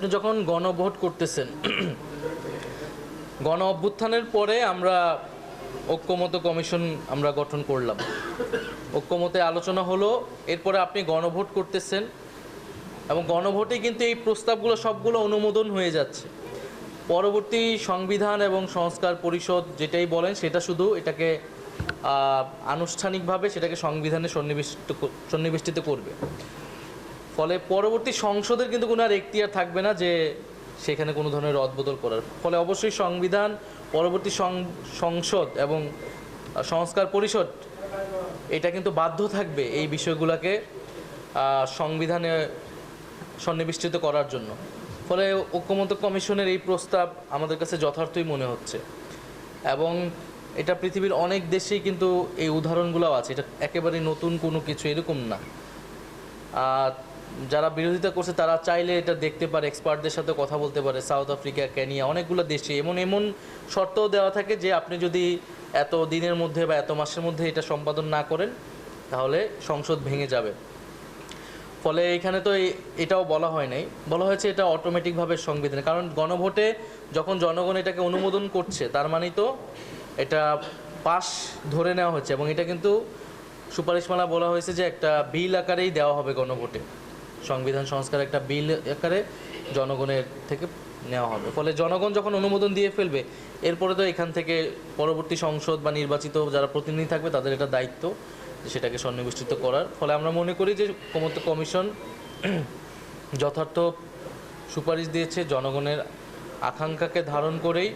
আপনি যখন গণভোট করতেছেন, গণ অভ্যুত্থানের পরে আমরা ঐক্যমত কমিশন আমরা গঠন করলাম। ঐক্যমতে আলোচনা হলো, এরপরে আপনি গণভোট করতেছেন এবং গণভোটে কিন্তু এই প্রস্তাবগুলো সবগুলো অনুমোদন হয়ে যাচ্ছে। পরবর্তী সংবিধান এবং সংস্কার পরিষদ যেটাই বলেন, সেটা শুধু এটাকে আনুষ্ঠানিকভাবে সেটাকে সংবিধানে সন্নিবেশিত সন্নিবেষ্টিত করবে। ফলে পরবর্তী সংসদের কিন্তু কোনো আর এখতিয়ার থাকবে না যে সেখানে কোনো ধরনের রদবদল করার। ফলে অবশ্যই সংবিধান, পরবর্তী সংসদ এবং সংস্কার পরিষদ, এটা কিন্তু বাধ্য থাকবে এই বিষয়গুলোকে সংবিধানে সন্নিবিষ্টিত করার জন্য। ফলে ঐক্যমত কমিশনের এই প্রস্তাব আমাদের কাছে যথার্থই মনে হচ্ছে। এবং এটা পৃথিবীর অনেক দেশেই কিন্তু এই উদাহরণগুলো আছে, এটা একেবারে নতুন কোনো কিছু এরকম না। যারা বিরোধিতা করছে, তারা চাইলে এটা দেখতে পারে এক্সপার্টদের সাথে কথা বলতে পারে সাউথ আফ্রিকা কেনিয়া অনেকগুলো দেশে। এমন এমন শর্তও দেওয়া থাকে যে, আপনি যদি এত দিনের মধ্যে বা এত মাসের মধ্যে এটা সম্পাদন না করেন, তাহলে সংসদ ভেঙে যাবে। ফলে এখানে তো এটাও বলা হয় নাই। বলা হয়েছে এটা অটোমেটিকভাবে সংবিধান। কারণ গণভোটে যখন জনগণ এটাকে অনুমোদন করছে, তার মানেই তো এটা পাশ ধরে নেওয়া হচ্ছে। এবং এটা কিন্তু সুপারিশমালা বলা হয়েছে যে, একটা বিল আকারেই দেওয়া হবে গণভোটে। সংবিধান সংস্কার একটা বিল আকারে জনগণের থেকে নেওয়া হবে। ফলে জনগণ যখন অনুমোদন দিয়ে ফেলবে, এরপরে তো এখান থেকে পরবর্তী সংসদ বা নির্বাচিত যারা প্রতিনিধি থাকবে, তাদের এটা দায়িত্ব সেটাকে সন্নিবেষ্টিত করার। ফলে আমরা মনে করি যে ক্ষমত কমিশন যথার্থ সুপারিশ দিয়েছে, জনগণের আকাঙ্ক্ষাকে ধারণ করেই,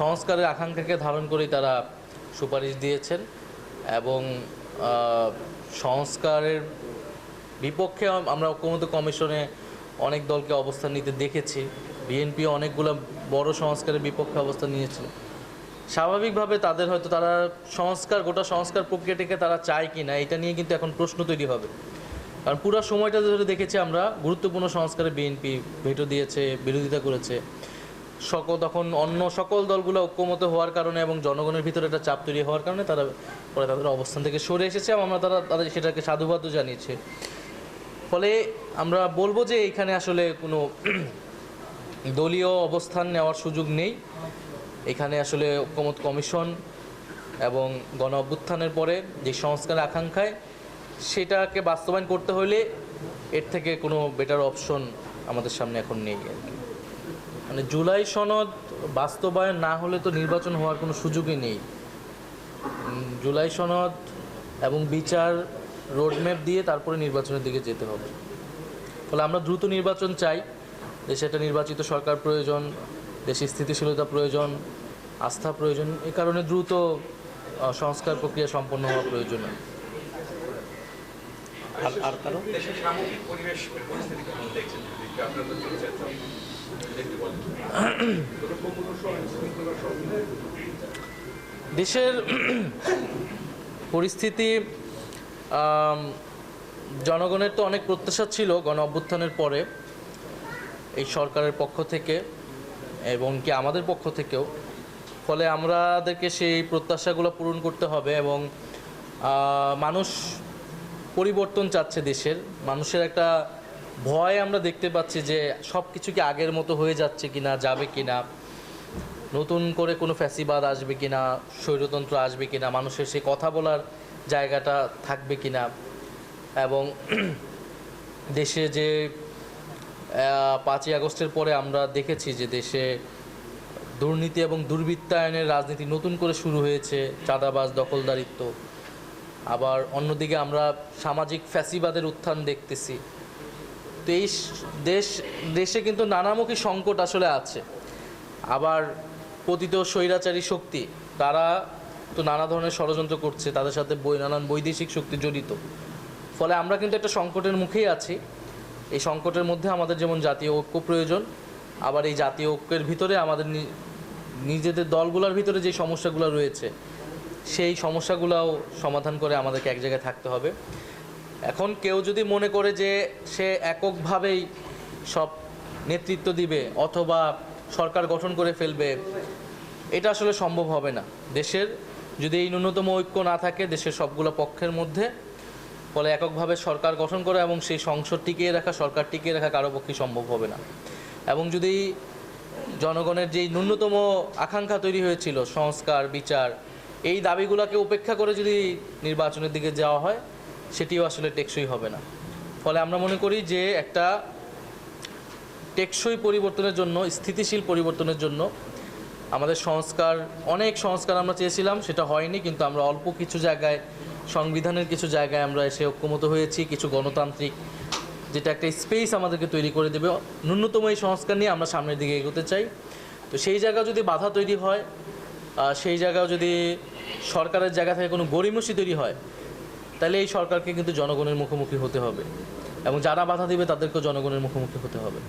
সংস্কারের আকাঙ্ক্ষাকে ধারণ করেই তারা সুপারিশ দিয়েছেন এবং সংস্কারের বিপক্ষে আমরা ঐক্যমত কমিশনে অনেক দলকে অবস্থান নিতে দেখেছি। বিএনপি অনেকগুলো বড় সংস্কারের বিপক্ষে অবস্থান নিয়েছিল। স্বাভাবিকভাবে তাদের হয়তো তারা সংস্কার, গোটা সংস্কার প্রক্রিয়াটিকে তারা চায় কি না এটা নিয়ে কিন্তু এখন প্রশ্ন তৈরি হবে। কারণ পুরো সময়টা ধরে দেখেছি আমরা, গুরুত্বপূর্ণ সংস্কারে বিএনপি ভেটো দিয়েছে, বিরোধিতা করেছে। সকল তখন অন্য সকল দলগুলো ঐক্যমত হওয়ার কারণে এবং জনগণের ভিতরে একটা চাপ তৈরি হওয়ার কারণে তারা পরে তাদের অবস্থান থেকে সরে এসেছে এবং আমরা তারা, তাদের সেটাকে সাধুবাদও জানিয়েছে। ফলে আমরা বলব যে এখানে আসলে কোনো দলীয় অবস্থান নেওয়ার সুযোগ নেই। এখানে আসলে ঐক্যমত কমিশন এবং গণ অভ্যুত্থানের পরে যে সংস্কার আকাঙ্ক্ষায় সেটাকে বাস্তবায়ন করতে হলে এর থেকে কোনো বেটার অপশন আমাদের সামনে এখন নেই আর কি। মানে জুলাই সনদ বাস্তবায়ন না হলে তো নির্বাচন হওয়ার কোনো সুযোগই নেই। জুলাই সনদ এবং বিচার রোডম্যাপ দিয়ে তারপরে নির্বাচনের দিকে যেতে হবে। ফলে আমরা দ্রুত নির্বাচন চাই। দেশে একটা নির্বাচিত সরকার প্রয়োজন দেশে স্থিতিশীলতা প্রয়োজন আস্থা প্রয়োজন এ কারণে দ্রুত সংস্কার প্রক্রিয়া সম্পন্ন হওয়া প্রয়োজন। আর আর দেশের পরিস্থিতি জনগণের তো অনেক প্রত্যাশা ছিল গণ অভ্যুত্থানের পরে এই সরকারের পক্ষ থেকে এবং কি আমাদের পক্ষ থেকেও। ফলে আমাদেরকে সেই প্রত্যাশাগুলো পূরণ করতে হবে এবং মানুষ পরিবর্তন চাচ্ছে দেশের। মানুষের একটা ভয় আমরা দেখতে পাচ্ছি যে সব কিছু কি আগের মতো হয়ে যাচ্ছে কিনা, যাবে কিনা। নতুন করে কোনো ফ্যাসিবাদ আসবে কিনা, স্বৈরতন্ত্র আসবে কিনা, মানুষের সেই কথা বলার জায়গাটা থাকবে কি না এবং দেশে যে পাঁচই আগস্টের পরে আমরা দেখেছি যে দেশে দুর্নীতি এবং দুর্বৃত্তায়নের রাজনীতি নতুন করে শুরু হয়েছে, চাঁদাবাজ, দখলদারিত্ব। আবার অন্যদিকে আমরা সামাজিক ফ্যাসিবাদের উত্থান দেখতেছি। তো এই দেশ, দেশে কিন্তু নানামুখী সংকট আসলে আছে। আবার পতিত স্বৈরাচারী শক্তি, তারা তো নানা ধরনের ষড়যন্ত্র করছে, তাদের সাথে বই, নানান বৈদেশিক শক্তি জড়িত। ফলে আমরা কিন্তু একটা সংকটের মুখেই আছি। এই সংকটের মধ্যে আমাদের যেমন জাতীয় ঐক্য প্রয়োজন, আবার এই জাতীয় ঐক্যের ভিতরে আমাদের নিজেদের দলগুলোর ভিতরে যে সমস্যাগুলো রয়েছে, সেই সমস্যাগুলোও সমাধান করে আমাদেরকে এক জায়গায় থাকতে হবে। এখন কেউ যদি মনে করে যে সে এককভাবেই সব নেতৃত্ব দিবে অথবা সরকার গঠন করে ফেলবে, এটা আসলে সম্ভব হবে না। দেশের যদি এই ন্যূনতম ঐক্য না থাকে, দেশের সবগুলো পক্ষের মধ্যে, ফলে এককভাবে সরকার গঠন করা এবং সেই সংসদ টিকিয়ে রাখা, সরকার টিকিয়ে রাখা কারও পক্ষে সম্ভব হবে না। এবং যদি জনগণের যেই ন্যূনতম আকাঙ্ক্ষা তৈরি হয়েছিল, সংস্কার, বিচার, এই দাবিগুলোকে উপেক্ষা করে যদি নির্বাচনের দিকে যাওয়া হয়, সেটিও আসলে টেকসই হবে না। ফলে আমরা মনে করি যে একটা টেকসই পরিবর্তনের জন্য, স্থিতিশীল পরিবর্তনের জন্য আমাদের সংস্কার, অনেক সংস্কার আমরা চেয়েছিলাম, সেটা হয়নি, কিন্তু আমরা অল্প কিছু জায়গায়, সংবিধানের কিছু জায়গায় আমরা এসে ঐক্যমত হয়েছি, কিছু গণতান্ত্রিক যেটা একটা স্পেস আমাদেরকে তৈরি করে দেবে। ন্যূনতম এই সংস্কার নিয়ে আমরা সামনের দিকে এগোতে চাই। তো সেই জায়গা যদি বাধা তৈরি হয় সেই জায়গাও যদি সরকারের জায়গা থেকে কোনো গরিমসি তৈরি হয়, তাহলে এই সরকারকে কিন্তু জনগণের মুখোমুখি হতে হবে। এবং যারা বাধা দিবে, তাদেরকেও জনগণের মুখোমুখি হতে হবে।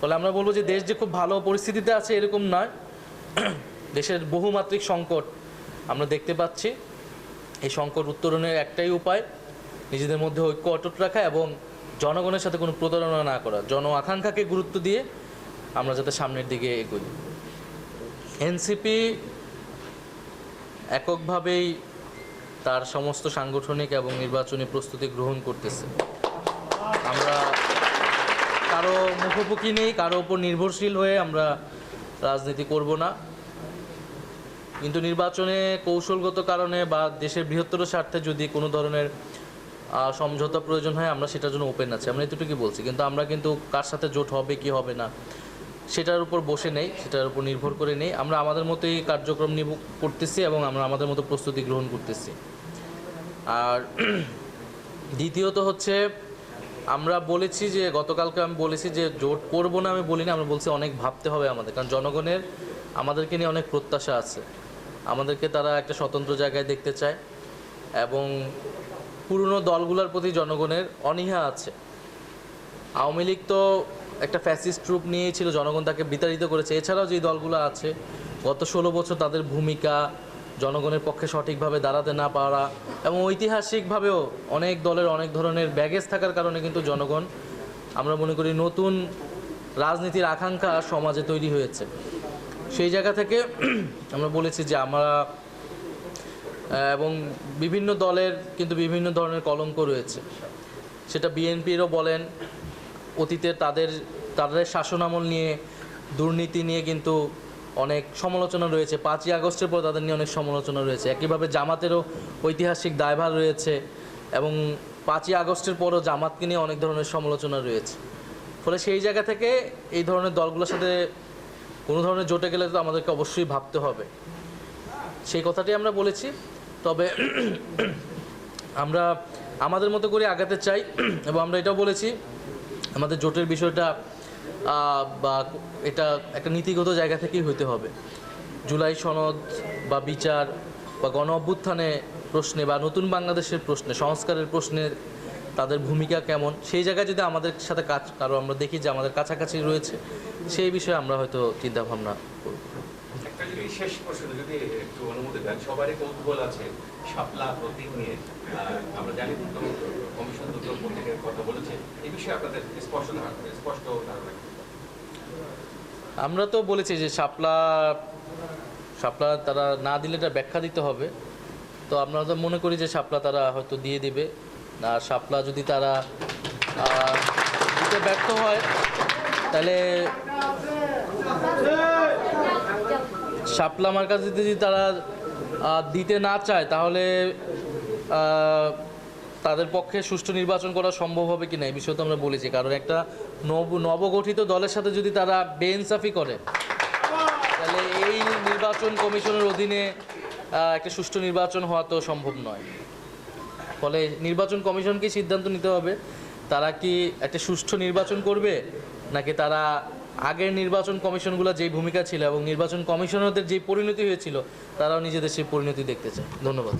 ফলে আমরা বলব যে দেশ যে খুব ভালো পরিস্থিতিতে আছে, এরকম নয়। দেশের বহুমাত্রিক সংকট আমরা দেখতে পাচ্ছি। এই সংকট উত্তরণের একটাই উপায়, নিজেদের মধ্যে ঐক্য অটুট রাখা এবং জনগণের সাথে কোনো প্রতারণা না করা। জন আকাঙ্ক্ষাকে গুরুত্ব দিয়ে আমরা যাতে সামনের দিকে এগোই। এনসিপি এককভাবেই তার সমস্ত সাংগঠনিক এবং নির্বাচনী প্রস্তুতি গ্রহণ করতেছে। আমরা কারও মুখোমুখি নেই, কারও উপর নির্ভরশীল হয়ে আমরা রাজনীতি করব না। কিন্তু নির্বাচনে কৌশলগত কারণে বা দেশের বৃহত্তর স্বার্থে যদি কোনো ধরনের সমঝোতা প্রয়োজন হয়, আমরা সেটার জন্য ওপেন আছি। আমরা এতটুকুই বলছি। কিন্তু আমরা কিন্তু কার সাথে জোট হবে, কি হবে না, সেটার উপর বসে নেই, সেটার উপর নির্ভর করে নেই। আমরা আমাদের মতোই কার্যক্রম নিব, করতেছি এবং আমরা আমাদের মতো প্রস্তুতি গ্রহণ করতেছি। আর দ্বিতীয়ত হচ্ছে আমরা বলেছি যে, গতকালকে আমি বলেছি যে, জোট করব না আমি বলিনি, আমরা বলছি অনেক ভাবতে হবে আমাদের। কারণ জনগণের, আমাদেরকে নিয়ে অনেক প্রত্যাশা আছে। আমাদেরকে তারা একটা স্বতন্ত্র জায়গায় দেখতে চায় এবং পুরনো দলগুলোর প্রতি জনগণের অনীহা আছে। আওয়ামী লীগ তো একটা ফ্যাসিস্ট রূপ নিয়েই ছিল, জনগণ তাকে বিতাড়িত করেছে। এছাড়াও যে দলগুলো আছে, গত ষোলো বছর তাদের ভূমিকা জনগণের পক্ষে সঠিকভাবে দাঁড়াতে না পারা এবং ঐতিহাসিকভাবেও অনেক দলের অনেক ধরনের ব্যাগেজ থাকার কারণে কিন্তু জনগণ, আমরা মনে করি নতুন রাজনীতির আকাঙ্ক্ষা সমাজে তৈরি হয়েছে। সেই জায়গা থেকে আমরা বলেছি যে আমরা এবং বিভিন্ন দলের কিন্তু বিভিন্ন ধরনের কলঙ্ক রয়েছে। সেটা বিএনপিরও বলেন, অতীতে তাদের তাদের শাসনামল নিয়ে দুর্নীতি নিয়ে কিন্তু অনেক সমালোচনা রয়েছে। পাঁচই আগস্টের পর তাদের নিয়ে অনেক সমালোচনা রয়েছে। একইভাবে জামাতেরও ঐতিহাসিক দায়ভার রয়েছে এবং পাঁচই আগস্টের পরও জামাতকে নিয়ে অনেক ধরনের সমালোচনা রয়েছে। ফলে সেই জায়গা থেকে এই ধরনের দলগুলোর সাথে কোনো ধরনের জোটে গেলে তো আমাদেরকে অবশ্যই ভাবতে হবে। সেই কথাটি আমরা বলেছি। তবে আমরা আমাদের মতো করে আগাতে চাই এবং আমরা এটাও বলেছি, আমাদের জোটের বিষয়টা বা এটা একটা নীতিগত জায়গা থেকেই হইতে হবে জুলাই সনদ বা বিচার বা গণ অভ্যুত্থানে প্রশ্নে বা নতুন বাংলাদেশের প্রশ্নে, সংস্কারের প্রশ্নে তাদের ভূমিকা কেমন, সেই জায়গায় যদি আমাদের সাথে কাজ কারও আমরা দেখি যে আমাদের কাছাকাছি রয়েছে, সেই বিষয়ে আমরা হয়তো চিন্তা ভাবনা করব শেষ প্রশ্ন, যদি একটু অনুমতি দেন, সবারই কৌতূহল আছে? আমরা তো বলেছি যে শাপলা শাপলা তারা না দিলে এটা ব্যাখ্যা দিতে হবে। তো আমরা তো মনে করি যে শাপলা তারা হয়তো দিয়ে দিবে। আর শাপলা যদি তারা দিতে ব্যর্থ হয়, তাহলে শাপলা আমার কাছে যদি তারা দিতে না চায়, তাহলে তাদের পক্ষে সুষ্ঠু নির্বাচন করা সম্ভব হবে কিনা এই বিষয়ে তো আমরা বলেছি। কারণ একটা নব নবগঠিত দলের সাথে যদি তারা বেইনসাফি করে, তাহলে এই নির্বাচন কমিশনের অধীনে একটা সুষ্ঠু নির্বাচন হওয়া তো সম্ভব নয়। ফলে নির্বাচন কমিশনকে সিদ্ধান্ত নিতে হবে, তারা কি একটা সুষ্ঠু নির্বাচন করবে, নাকি তারা আগের নির্বাচন কমিশনগুলো যেই ভূমিকা ছিল এবং নির্বাচন কমিশনারদের যেই পরিণতি হয়েছিল, তারাও নিজেদের সেই পরিণতি দেখতে চায়। ধন্যবাদ।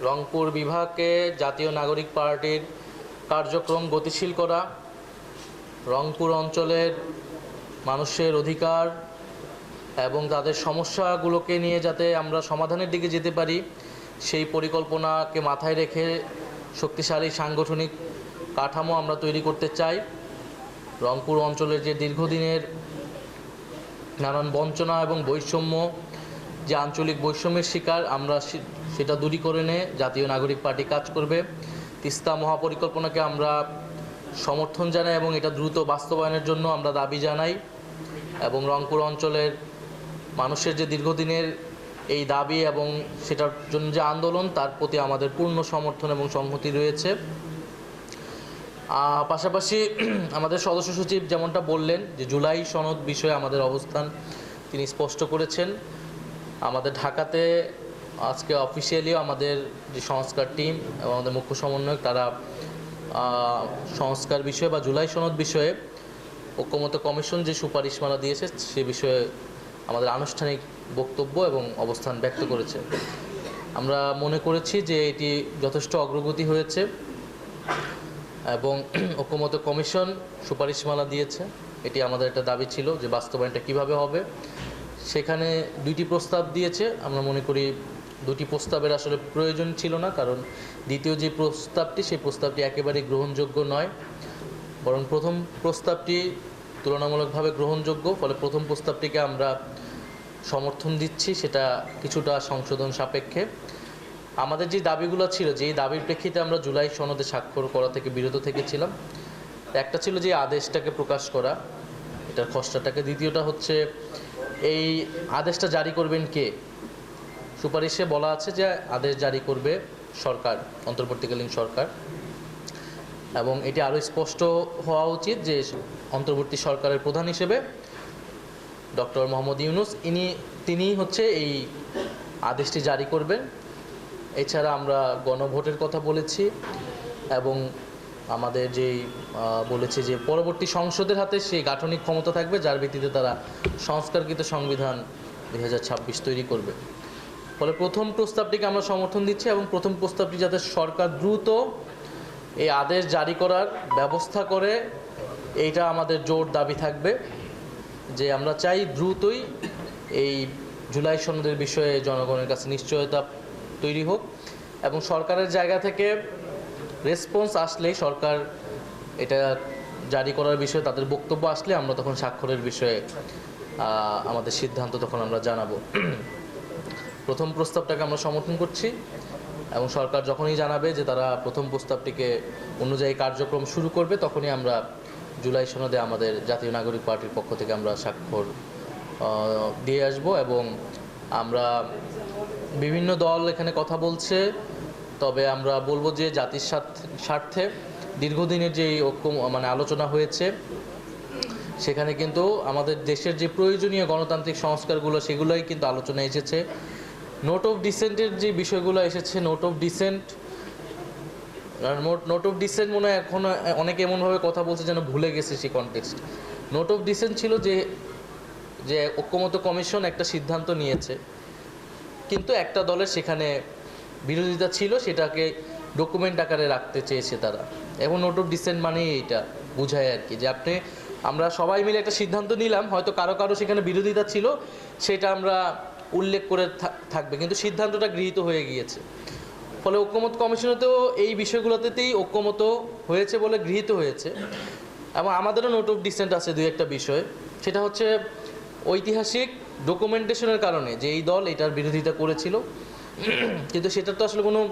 রংপুর বিভাগকে জাতীয় নাগরিক পার্টির কার্যক্রম গতিশীল করা, রংপুর অঞ্চলের মানুষের অধিকার এবং তাদের সমস্যাগুলোকে নিয়ে যাতে আমরা সমাধানের দিকে যেতে পারি, সেই পরিকল্পনাকে মাথায় রেখে শক্তিশালী সাংগঠনিক কাঠামো আমরা তৈরি করতে চাই। রংপুর অঞ্চলের যে দীর্ঘদিনের নানান বঞ্চনা এবং বৈষম্য, যে আঞ্চলিক বৈষম্যের শিকার, আমরা সেটা দূরীকরণে জাতীয় নাগরিক পার্টি কাজ করবে। তিস্তা মহাপরিকল্পনাকে আমরা সমর্থন জানাই এবং এটা দ্রুত বাস্তবায়নের জন্য আমরা দাবি জানাই এবং রংপুর অঞ্চলের মানুষের যে দীর্ঘদিনের এই দাবি এবং সেটার জন্য যে আন্দোলন, তার প্রতি আমাদের পূর্ণ সমর্থন এবং সংহতি রয়েছে। পাশাপাশি আমাদের সদস্য সচিব যেমনটা বললেন যে জুলাই সনদ বিষয়ে আমাদের অবস্থান তিনি স্পষ্ট করেছেন। আমাদের ঢাকাতে আজকে অফিসিয়ালিও আমাদের যে সংস্কার টিম এবং আমাদের মুখ্য সমন্বয়ক তারা সংস্কার বিষয়ে বা জুলাই সনদ বিষয়ে ঐক্যমত কমিশন যে সুপারিশমালা দিয়েছে সে বিষয়ে আমাদের আনুষ্ঠানিক বক্তব্য এবং অবস্থান ব্যক্ত করেছে। আমরা মনে করেছি যে এটি যথেষ্ট অগ্রগতি হয়েছে এবং ঐক্যমত কমিশন সুপারিশমালা দিয়েছে। এটি আমাদের একটা দাবি ছিল যে বাস্তবায়নটা কীভাবে হবে। সেখানে দুইটি প্রস্তাব দিয়েছে। আমরা মনে করি দুটি প্রস্তাবের আসলে প্রয়োজন ছিল না, কারণ দ্বিতীয় যে প্রস্তাবটি, সেই প্রস্তাবটি একেবারেই গ্রহণযোগ্য নয়। বরং প্রথম প্রস্তাবটি তুলনামূলকভাবে গ্রহণযোগ্য, ফলে প্রথম প্রস্তাবটিকে আমরা সমর্থন দিচ্ছি, সেটা কিছুটা সংশোধন সাপেক্ষে। আমাদের যে দাবিগুলো ছিল, যেই দাবির প্রেক্ষিতে আমরা জুলাই সনদে স্বাক্ষর করা থেকে বিরত থেকেছিলাম, একটা ছিল যে আদেশটাকে প্রকাশ করা, এটার খসড়াটাকে। দ্বিতীয়টা হচ্ছে, এই আদেশটা জারি করবেন কে? সুপারিশে বলা আছে যে আদেশ জারি করবে সরকার, অন্তর্বর্তীকালীন সরকার। এবং এটি আরও স্পষ্ট হওয়া উচিত যে অন্তর্বর্তী সরকারের প্রধান হিসেবে ডক্টর মোহাম্মদ ইউনুস, ইনি, তিনিই হচ্ছে এই আদেশটি জারি করবেন। এছাড়া আমরা গণভোটের কথা বলেছি এবং আমাদের যেই বলেছে যে পরবর্তী সংসদের হাতে সেই গাঠনিক ক্ষমতা থাকবে, যার ভিত্তিতে তারা সংস্কারকৃত সংবিধান দুই হাজার ছাব্বিশ তৈরি করবে। ফলে প্রথম প্রস্তাবটিকে আমরা সমর্থন দিচ্ছি এবং প্রথম প্রস্তাবটি যাতে সরকার দ্রুত এই আদেশ জারি করার ব্যবস্থা করে, এইটা আমাদের জোর দাবি থাকবে যে আমরা চাই দ্রুতই এই জুলাই সনদের বিষয়ে জনগণের কাছে নিশ্চয়তা তৈরি হোক এবং সরকারের জায়গা থেকে রেসপন্স আসলেই সরকার এটা জারি করার বিষয়ে, তাদের বক্তব্য আসলে আমরা তখন স্বাক্ষরের বিষয়ে আমাদের সিদ্ধান্ত তখন আমরা জানাব। প্রথম প্রস্তাবটাকে আমরা সমর্থন করছি এবং সরকার যখনই জানাবে যে তারা প্রথম প্রস্তাবটিকে অনুযায়ী কার্যক্রম শুরু করবে, তখনই আমরা জুলাই সনদে আমাদের জাতীয় নাগরিক পার্টির পক্ষ থেকে আমরা স্বাক্ষর দিয়ে আসব এবং আমরা বিভিন্ন দল এখানে কথা বলছে। তবে আমরা বলব যে জাতির স্বার্থে দীর্ঘদিনের যে ঐক্য মানে আলোচনা হয়েছে, সেখানে কিন্তু আমাদের দেশের যে প্রয়োজনীয় গণতান্ত্রিক সংস্কারগুলো, সেগুলোই কিন্তু আলোচনায় এসেছে। নোট অফ ডিসেন্টের যে বিষয়গুলো এসেছে note of dissent note of dissent মনে হয় এখন অনেকে এমনভাবে কথা বলছে যেন ভুলে গেছে সেই কনটেক্সট নোট অফ ডিসেন্ট ছিল যে যে ঐক্যমত কমিশন একটা সিদ্ধান্ত নিয়েছে, কিন্তু একটা দলের সেখানে বিরোধিতা ছিল, সেটাকে ডকুমেন্ট আকারে রাখতে চেয়েছে তারা। এবং নোট অফ ডিসেন্ট মানেই এইটা, বোঝায় আর কি, যে আপনি, আমরা সবাই মিলে একটা সিদ্ধান্ত নিলাম, হয়তো কারও কারও সেখানে বিরোধিতা ছিল, সেটা আমরা উল্লেখ করে থাকবে, কিন্তু সিদ্ধান্তটা গৃহীত হয়ে গিয়েছে। ফলে ঐক্যমত কমিশনেতেও এই বিষয়গুলোতেই ঐক্যমত হয়েছে বলে গৃহীত হয়েছে। এবং আমাদেরও নোট অফ ডিসেন্ট আছে দুই একটা বিষয়। সেটা হচ্ছে ঐতিহাসিক ডকুমেন্টেশনের কারণে যে এই দল এটার বিরোধিতা করেছিল। কিন্তু সেটার তো আসলে কোনো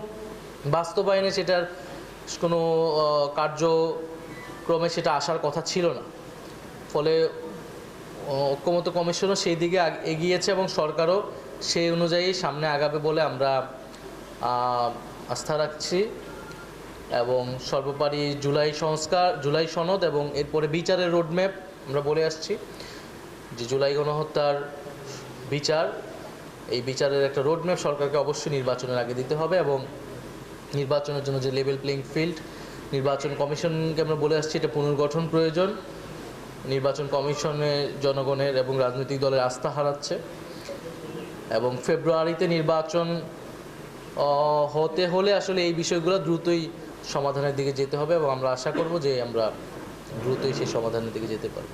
বাস্তবায়নে সেটার কোনো কার্যক্রমে সেটা আসার কথা ছিল না। ফলে ঐক্যমত কমিশনও সেই দিকে এগিয়েছে এবং সরকারও সেই অনুযায়ী সামনে আগাবে বলে আমরা আস্থা রাখছি। এবং সর্বোপরি জুলাই সংস্কার, জুলাই সনদ এবং এরপরে বিচারের রোডম্যাপ আমরা বলে আসছি যে জুলাই গণহত্যার বিচার, এই বিচারের একটা রোডম্যাপ সরকারকে অবশ্যই নির্বাচনের আগে দিতে হবে এবং নির্বাচনের জন্য যে লেভেল প্লেইং ফিল্ড নির্বাচন কমিশনকে আমরা বলে আসছি এটা পুনর্গঠন প্রয়োজন। নির্বাচন কমিশনে জনগণের এবং রাজনৈতিক দলের আস্থা হারাচ্ছে এবং ফেব্রুয়ারিতে নির্বাচন হতে হলে আসলে এই বিষয়গুলো দ্রুতই সমাধানের দিকে যেতে হবে এবং আমরা আশা করব যে আমরা দ্রুতই সেই সমাধানের দিকে যেতে পারব।